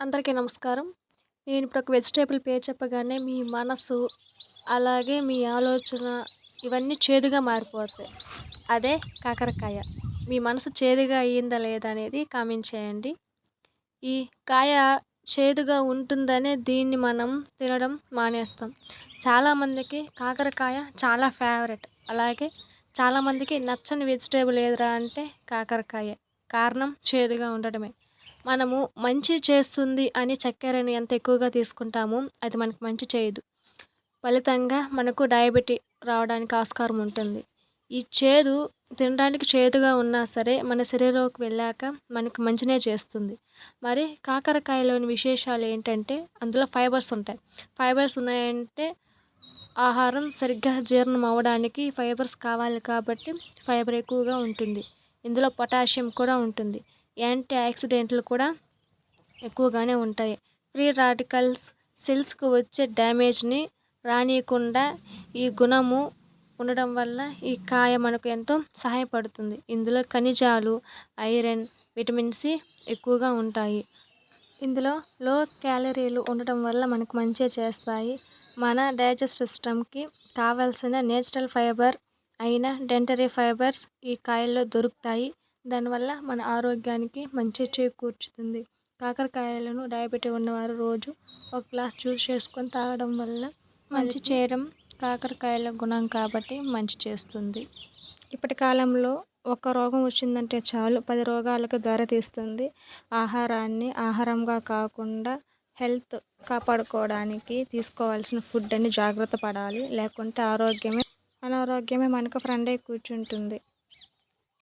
అందరికీ నమస్కారం. నేను ఇప్పుడు ఒక వెజిటేబుల్ పేరు చెప్పగానే మీ మనసు అలాగే మీ ఆలోచన ఇవన్నీ చేదుగా మారిపోతాయి. అదే కాకరకాయ. మీ మనసు చేదుగా అయ్యిందా లేదా అనేది కామెంట్ చేయండి. ఈ కాయ చేదుగా ఉంటుందనే దీన్ని మనం తినడం మానేస్తాం. చాలామందికి కాకరకాయ చాలా ఫేవరెట్. అలాగే చాలామందికి నచ్చని వెజిటేబుల్ ఏదిరా అంటే కాకరకాయ. కారణం చేదుగా ఉండడమే మనము మంచి చేస్తుంది అని చక్కెరని ఎంత ఎక్కువగా తీసుకుంటామో అది మనకు మంచి చేయదు. ఫలితంగా మనకు డయాబెటీ రావడానికి ఆస్కారం ఉంటుంది. ఈ చేదు తినడానికి చేదుగా ఉన్నా సరే మన శరీరంలోకి వెళ్ళాక మనకు మంచినే చేస్తుంది. మరి కాకరకాయలోని విశేషాలు ఏంటంటే అందులో ఫైబర్స్ ఉంటాయి. ఫైబర్స్ ఉన్నాయంటే ఆహారం సరిగ్గా జీర్ణం అవ్వడానికి ఫైబర్స్ కావాలి కాబట్టి ఫైబర్ ఎక్కువగా ఉంటుంది. ఇందులో పొటాషియం కూడా ఉంటుంది. యాంటీ యాక్సిడెంట్లు కూడా ఎక్కువగానే ఉంటాయి. ఫ్రీ రాడికల్స్ సెల్స్కు వచ్చే డ్యామేజ్ని రానియకుండా ఈ గుణము ఉండడం వల్ల ఈ కాయ మనకు ఎంతో సహాయపడుతుంది. ఇందులో ఖనిజాలు ఐరన్ విటమిన్ సి ఎక్కువగా ఉంటాయి. ఇందులో లో క్యాలరీలు ఉండటం వల్ల మనకు మంచిగా చేస్తాయి. మన డైజెస్ట్ సిస్టమ్కి కావాల్సిన నేచురల్ ఫైబర్ అయిన డెంటరీ ఫైబర్స్ ఈ కాయల్లో దొరుకుతాయి. దానివల్ల మన ఆరోగ్యానికి మంచి చేకూర్చుతుంది. కాకరకాయలను డయాబెటీ ఉన్నవారు రోజు ఒక గ్లాస్ జ్యూస్ చేసుకొని తాగడం వల్ల మంచి చేయడం కాకరకాయల గుణం కాబట్టి మంచి చేస్తుంది. ఇప్పటి కాలంలో ఒక రోగం వచ్చిందంటే చాలు. పది రోగాలకు దారితీస్తుంది ఆహారాన్ని ఆహారంగా కాకుండా హెల్త్ కాపాడుకోవడానికి తీసుకోవాల్సిన ఫుడ్ అని జాగ్రత్త పడాలి. లేకుంటే ఆరోగ్యమే అనారోగ్యమే మనకు ఫ్రెండ్ అయి కూర్చుంటుంది.